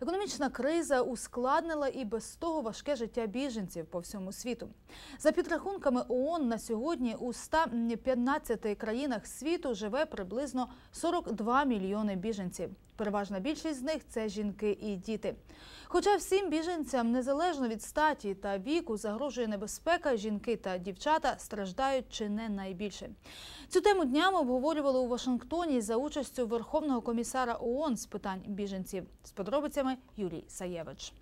Економічна криза ускладнила і без того важке життя біженців по всьому світу. За підрахунками ООН на сьогодні у 115 країнах світу живе приблизно 42 мільйони біженців. Переважна більшість з них це жінки і діти. Хоча всім біженцям, незалежно від статі та віку, загрожує небезпека, жінки та дівчата страждають чи не найбільше. Цю тему днями обговорювали у Вашингтоні за участю Верховного комісара ООН з питань біженців. З подробицями Юрій Саєвич.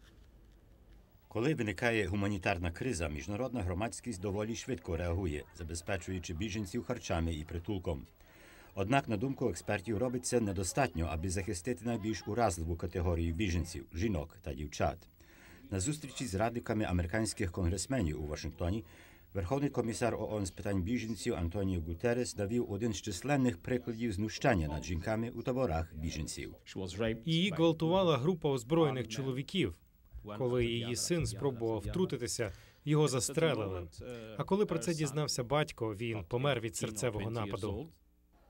Коли виникає гуманітарна криза, міжнародна громадськість доволі швидко реагує, забезпечуючи біженців харчами і притулком. Однак, на думку експертів, робить це недостатньо, аби захистити найбільш уразливу категорію біженців жінок та дівчат. На зустрічі з радиками американських конгресменів у Вашингтоні Верховний комісар ООН з питань біженців Антоніо Гутерес навів один з численних прикладів знущання над жінками у таборах біженців. Її гвалтувала група озброєних чоловіків. Коли її син спробував втрутитися, його застрелили. А коли про це дізнався батько, він помер від серцевого нападу.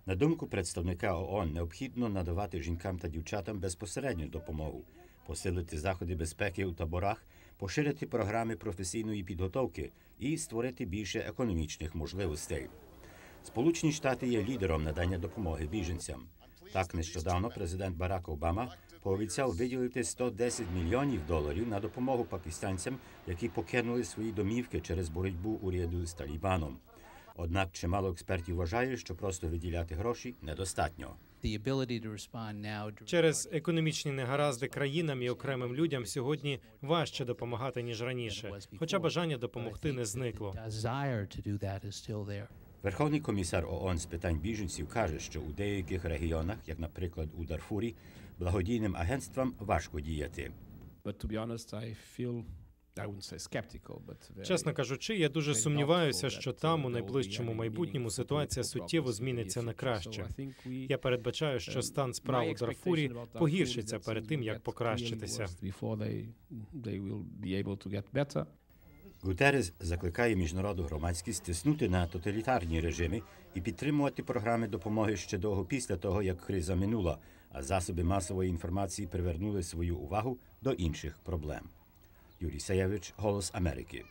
На думку представника ООН, необхідно надавати жінкам та дівчатам безпосередню допомогу, посилити заходи безпеки у таборах, поширити програми професійної підготовки і створити більше економічних можливостей. Сполучені Штати є лідером надання допомоги біженцям. Так, нещодавно президент Барак Обама пообіцяв виділити 110 мільйонів доларів на допомогу пакистанцям, які покинули свої домівки через боротьбу уряду з Талібаном. Однак чимало експертів вважає, що просто виділяти гроші недостатньо. Через економічні негаразди країнам і окремим людям сьогодні важче допомагати ніж раніше, хоча бажання допомогти не зникло. Верховний комісар ООН з питань біженців каже, що у деяких регіонах, як, наприклад, у Дарфурі, благодійним агентствам важко діяти. Чесно кажучи, я дуже сумніваюся, що там у найближчому майбутньому ситуація суттєво зміниться на краще. Я передбачаю, що стан справ у Дарфурі погіршиться перед тим, як покращитися. Гутерес закликає міжнародну громадськість тиснути на тоталітарні режими і підтримувати програми допомоги ще довго після того, як криза минула, а засоби масової інформації привернули свою увагу до інших проблем. Юрій Саєвич, Голос Америки.